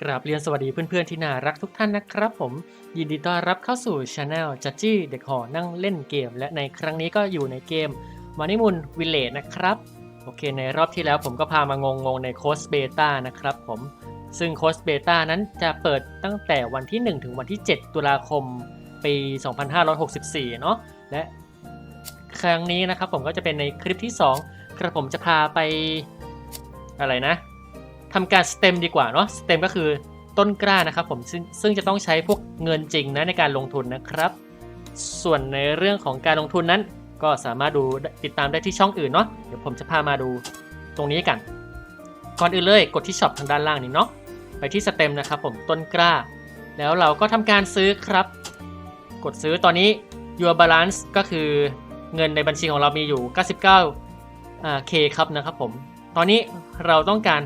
กราบเรียนสวัสดีเพื่อนๆที่น่ารักทุกท่านนะครับผม ยินดีต้อนรับเข้าสู่ช anel จัจจี้เด็กหอนั่งเล่นเกม และในครั้งนี้ก็อยู่ในเกมมานิมุนวิลเลจนะครับ โอเค ในรอบที่แล้วผมก็พามางงงๆในโค้ดเบต้านะครับผม ซึ่งโค้ดเบต้านั้นจะเปิดตั้งแต่วันที่ 1 ถึงวันที่ 7 ตุลาคมปี 2564 เนาะและครั้งนี้นะครับผมก็จะเป็นในคลิปที่ 2 กระผมจะพาไปอะไรนะ ทำการสเต็มดีกว่าเนาะสเต็มก็คือต้นกล้านะครับผมซึ่งซึ่งจะต้องใช้พวกเงินจริงนะในการลงทุนนะครับ ส่วนในเรื่องของการลงทุนนั้น ก็สามารถดูติดตามได้ที่ช่องอื่นเนาะเดี๋ยวผมจะพามาดูตรงนี้กัน ก่อนอื่นเลยกดที่ช็อปทางด้านล่างนี้เนาะไปที่สเต็มนะครับผมต้นกล้า แล้วเราก็ทำการซื้อครับ กดซื้อตอนนี้ your balance ก็คือเงินในบัญชีของเรามีอยู่ 99อ่า K ครับนะครับผม ตอนนี้เราต้องการ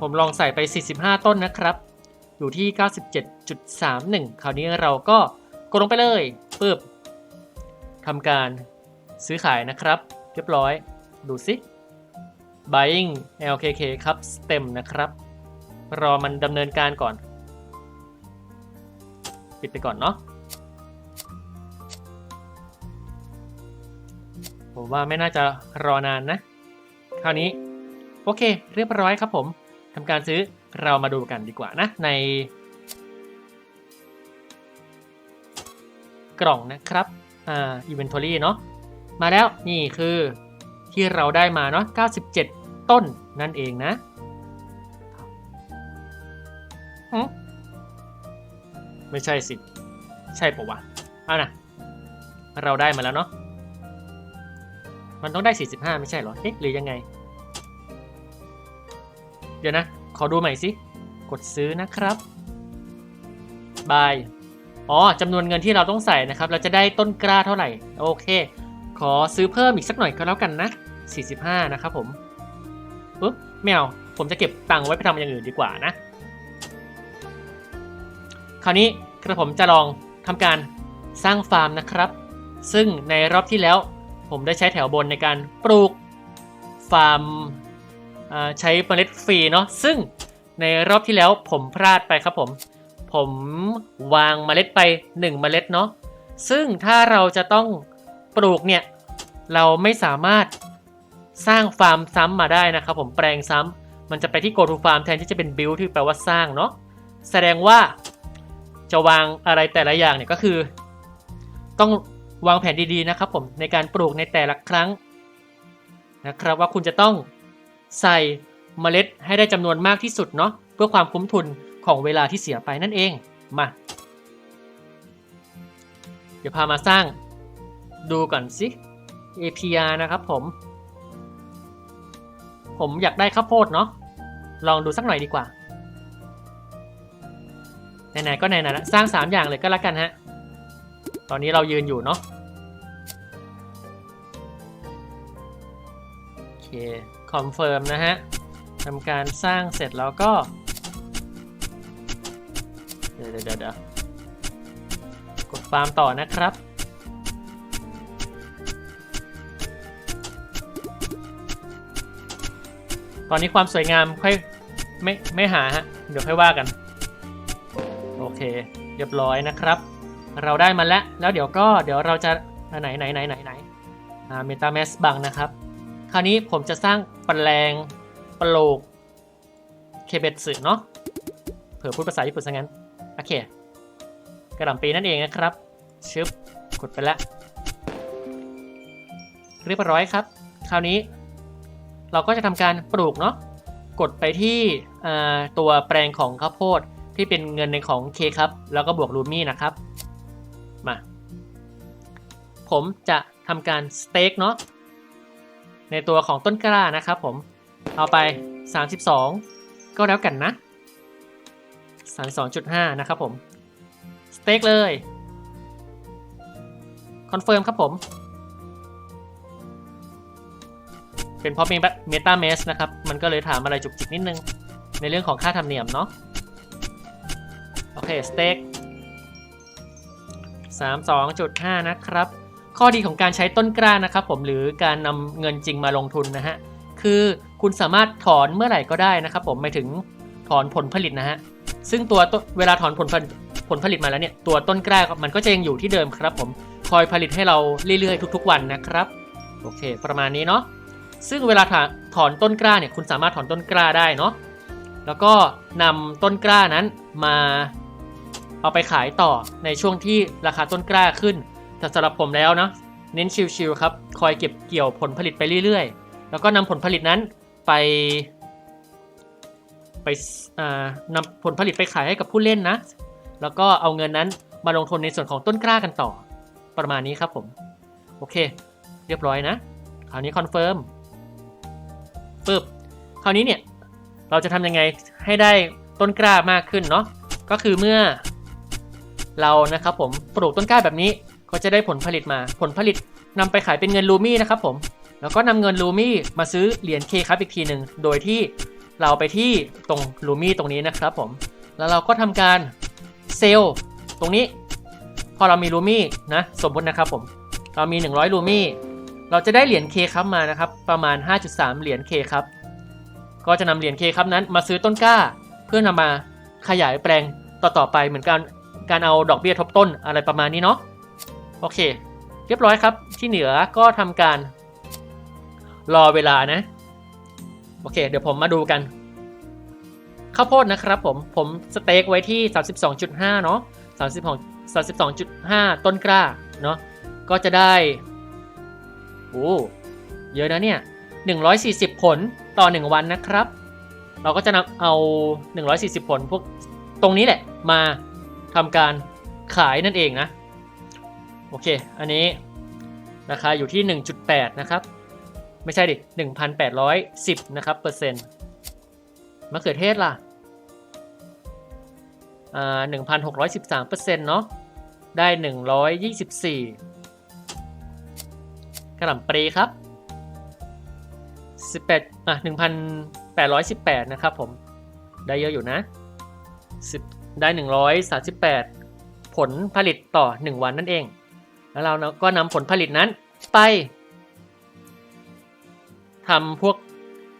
ผมลองใส่ไป 45 ต้นนะครับ อยู่ที่ 97.31 คราวนี้เราก็กดลงไปเลยปึ๊บทำการซื้อขายนะครับ เรียบร้อย ดูสิ buying LKK ครับ stem นะครับ รอมันดำเนินการก่อน ปิดไปก่อนเนาะผมว่าไม่น่าจะรอนานนะ คราวนี้ โอเค เรียบร้อยครับผม ทำการซื้อเรามาดูกันดีกว่านะใน กล่องนะครับอ่า inventory เนาะมาแล้วนี่คือที่เราได้มาเนาะ97 ต้นนั่นเองนะไม่ใช่สิ ใช่ปะวะเอานะเราได้มาแล้วเนาะมันต้องได้ 45 ไม่ใช่เหรอเอ๊ะหรือยังไง เดี๋ยวนะ ขอดูใหม่สิ กดซื้อนะครับ บาย อ๋อจำนวนเงินที่เราต้องใส่นะครับ เราจะได้ต้นกล้าเท่าไหร่ โอเค ขอซื้อเพิ่มอีกสักหน่อยก็แล้วกันนะ 45 นะครับผมปุ๊บไม่เอาผมจะเก็บตังค์ไว้ไปทำอย่างอื่นดีกว่านะ คราวนี้กระผมจะลองทำการสร้างฟาร์มนะครับ ซึ่งในรอบที่แล้วผมได้ใช้แถวบนในการปลูกฟาร์ม ใช้เมล็ดฟรีเนาะซึ่งในรอบที่แล้วผมพลาดไปครับผม ผมวางเมล็ดไป 1 เมล็ดเนาะซึ่งถ้าเราจะต้องปลูกเนี่ยเราไม่สามารถสร้างฟาร์มซ้ำมาได้นะครับผมแปลงซ้ำมันจะไปที่ go to farm แทนที่จะเป็น build ที่แปลว่าสร้างเนาะแสดงว่าจะวางอะไรแต่ละอย่างเนี่ยก็คือ ต้องวางแผนดีๆนะครับผมในการปลูกในแต่ละครั้งนะครับว่าคุณจะต้อง ใส่เมล็ดให้ได้จำนวนมากที่สุดเนาะเพื่อความคุ้มทุนของเวลาที่เสียไปนั่นเองมา เดี๋ยวพามาสร้างดูก่อนสิ APR นะครับผม ผมอยากได้ข้าวโพดเนาะลองดูสักหน่อยดีกว่าไหนๆก็ไหนๆสร้าง 3 อย่างเลยก็แล้วกันฮะ ตอนนี้เรายืนอยู่เนาะ เคคอนเฟิร์มนะฮะทำการสร้างเสร็จแล้วก็ เดี๋ยวเดี๋ยวเดี๋ยวกดฟาร์มต่อนะครับตอนนี้ความสวยงามค่อยไม่ไม่หาฮะ เดี๋ยวค่อยว่ากัน โอเค เรียบร้อยนะครับ เราได้มันแล้ว แล้วเดี๋ยวก็เดี๋ยวเราจะไหนไหนไหนไหนไหนอ่าเมตาแมสบังนะครับ คราวนี้ผมจะสร้างแปลงปลูกเคเบตสึเนาะเผื่อพูดภาษาญี่ปุ่นซะงั้น โอเค กระหล่ำปีนั่นเองนะครับ ชึบกดไปแล้วเรียบร้อยครับ คราวนี้ เราก็จะทำการปลูกเนาะกดไปที่ตัวแปลงของข้าวโพดที่เป็นเงินในของเคครับ แล้วก็บวกรูมี่นะครับ มา ผมจะทำการสเต็กเนาะ ในตัวของต้นกล้านะครับผม เอาไป 32 ก็แล้วกันนะ 32.5 นะครับผม สเต็กเลย คอนเฟิร์มครับผม เป็นเพราะเป็นเมตาเมสนะครับ มันก็เลยถามอะไรจุกจิกนิดนึง ในเรื่องของค่าธรรมเนียมเนาะ โอเค สเต็ก32.5 นะครับ ข้อดีของการใช้ต้นกล้านะครับผมหรือการนำเงินจริงมาลงทุนนะฮะคือคุณสามารถถอนเมื่อไหร่ก็ได้นะครับผมหมายถึงถอนผลผลิตนะฮะซึ่งตัวเวลาถอนผลผลิตผลผลิตมาแล้วเนี่ยตัวต้นกล้ามันก็จะยังอยู่ที่เดิมครับผมคอยผลิตให้เราเรื่อยๆ ทุกๆ วันนะครับโอเค ประมาณนี้เนาะซึ่งเวลาถาถอนต้นกล้าเนี่ยคุณสามารถถอนต้นกล้าได้เนาะแล้วก็นำต้นกล้านั้นมาเอาไปขายต่อในช่วงที่ราคาต้นกล้าขึ้น แต่สำหรับผมแล้วเนาะเน้นชิลๆครับ คอยเก็บเกี่ยวผลผลิตไปเรื่อยๆ แล้วก็นำผลผลิตนั้นไป ไปนำผลผลิตไปขายให้กับผู้เล่นนะ แล้วก็เอาเงินนั้นมาลงทุนในส่วนของต้นกล้ากันต่อ ประมาณนี้ครับผม โอเค เรียบร้อยนะ คราวนี้คอนเฟิร์มปึ๊บ คราวนี้เนี่ย เราจะทำยังไงให้ได้ต้นกล้ามากขึ้นเนาะ ก็คือเมื่อเรานะครับผมปลูกต้นกล้าแบบนี้ ก็จะได้ผลผลิตมาผลผลิตนำไปขายเป็นเงินลูมี่นะครับผมแล้วก็นำเงินลูมี่มาซื้อเหรียญเคครับอีกทีหนึ่งโดยที่เราไปที่ตรงลูมี่ตรงนี้นะครับผมแล้วเราก็ทำการเซลล์ตรงนี้ พอเรามีลูมี่นะสมมตินะครับผมเรามี 100ลูมี่เราจะได้เหรียญเคครับมานะครับประมาณ 5.3 เหรียญเคครับก็จะนำเหรียญเคครับนั้นมาซื้อต้นกล้า เพื่อนำมาขยายแปลงต่อๆไปเหมือนการการเอาดอกเบี้ยทบต้นอะไรประมาณนี้เนาะ โอเค เรียบร้อยครับ ที่เหนือก็ทำการ รอเวลานะ โอเค เดี๋ยวผมมาดูกัน ข้าวโพดนะครับผม ผมสเต็กไว้ที่ 32.5 เนาะ32 32.5 ต้นกล้า เนาะก็จะได้ โอ้ เยอะนะเนี่ย 140 ผลต่อ 1 วันนะครับ เราก็จะนำเอา 140 ผลพวกตรงนี้แหละ มาทำการขายนั่นเองนะ โอเค อันนี้ราคาอยู่ที่ 1.8 นะครับ ไม่ใช่ดิ 1,810 นะครับ เปอร์เซ็นต์มะเขือเทศล่ะ อ่า 1,613เปอร์เซ็นต์เนาะ ได้ 124 กระหล่ำปลีครับ 18 อะ 1,818 นะครับผม ได้เยอะอยู่นะ 10 ได้ 138 ผลผลิตต่อ 1 วันนั่นเอง แล้วเราก็นำผลผลิตนั้นไปทำพวก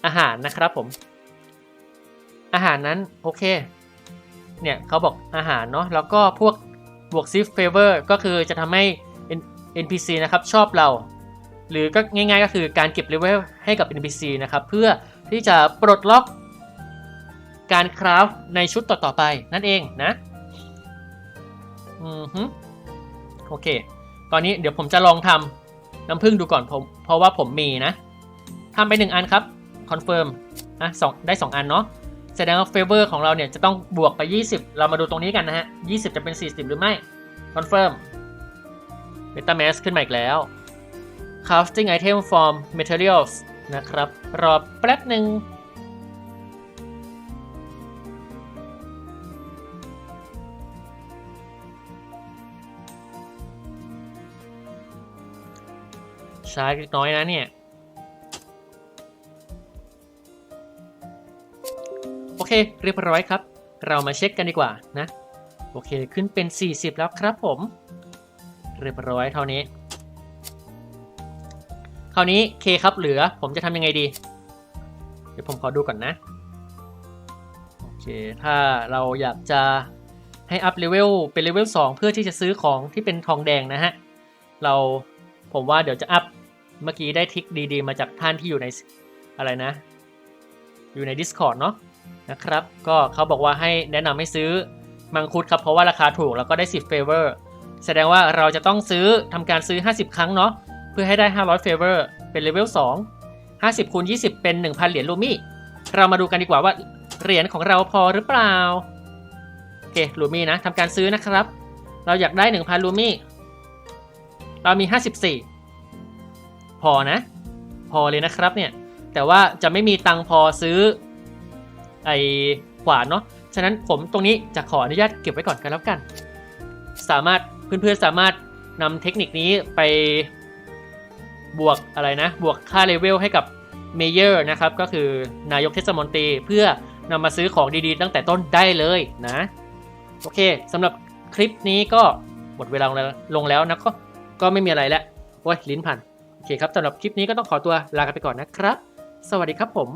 อาหารนะครับผม อาหารนั้นโอเค เนี่ยเขาบอกอาหารเนาะแล้วก็พวกบวกซิฟเฟเวอร์ก็คือจะทำให้ NPC นะครับชอบเรา หรือก็ง่ายๆก็คือการเก็บเลเวลให้กับ NPC นะครับเพื่อที่จะปลดล็อกการคราฟในชุดต่อๆไปนั่นเองนะ อือฮึโอเค ตอนนี้เดี๋ยวผมจะลองทำน้ำผึ้งดูก่อนผมเพราะว่าผมมีนะทำไปหนึ่งอันครับคอนเฟิร์มอะสองได้ 2 อันเนาะแสดงว่าเฟเวอร์ของเราเนี่ยจะต้องบวกไป 20 เรามาดูตรงนี้กันนะฮะ 20 จะเป็น 40 หรือไม่คอนเฟิร์มเมตาแมสขึ้นมาอีกแล้ว crafting item from materials นะครับ รอแป๊บหนึ่ง ช้าเล็กน้อยนะเนี่ย โอเค เรียบร้อยครับ เรามาเช็คกันดีกว่านะ โอเคขึ้นเป็น 40 แล้วครับผม เรียบร้อยเท่านี้ คราวนี้เคครับเหลือผมจะทำยังไงดี เดี๋ยวผมขอดูก่อนนะ โอเค ถ้าเราอยากจะให้อัพเลเวลเป็นเลเวล2เพื่อที่จะซื้อของที่เป็นทองแดงนะฮะ เราผมว่าเดี๋ยวจะอัพ เมื่อกี้ได้ทิกดีๆ มาจากท่านที่อยู่ในอะไรนะ อยู่ใน Discord เนาะนะครับ ก็เขาบอกว่าให้แนะนำให้ซื้อมังคุดครับ เพราะว่าราคาถูกแล้วก็ได้10 favor แสดงว่าเราจะต้องซื้อทำการซื้อ 50 ครั้งเนาะเพื่อให้ได้ 500 favor เป็นเลเวล2 50คูณ20 เป็น 1,000 เหรียญลูมี่ เรามาดูกันดีกว่าว่าเหรียญของเราพอหรือเปล่า โอเคลูมี่นะทำการซื้อนะครับ เราอยากได้ 1,000 ลูมี่ เรามี 54 พอนะ พอเลยนะครับเนี่ย แต่ว่าจะไม่มีตังพอซื้อไอขวานเนาะ ฉะนั้นผมตรงนี้จะขออนุญาตเก็บไว้ก่อนกันแล้วกัน สามารถเพื่อนๆสามารถนำเทคนิคนี้ไปบวกอะไรนะ บวกค่าเลเวลให้กับเมเยอร์นะครับ ก็คือนายกเทศมนตรีเพื่อนำมาซื้อของดีๆ ตั้งแต่ต้นได้เลยนะ โอเคสำหรับคลิปนี้ก็หมดเวลาลงแล้วลงแล้วนะก็ก็ไม่มีอะไรแล้วโอ้ยลิ้นพัน โอเคครับสำหรับคลิปนี้ก็ต้องขอตัวลากันไปก่อนนะครับ สวัสดีครับผม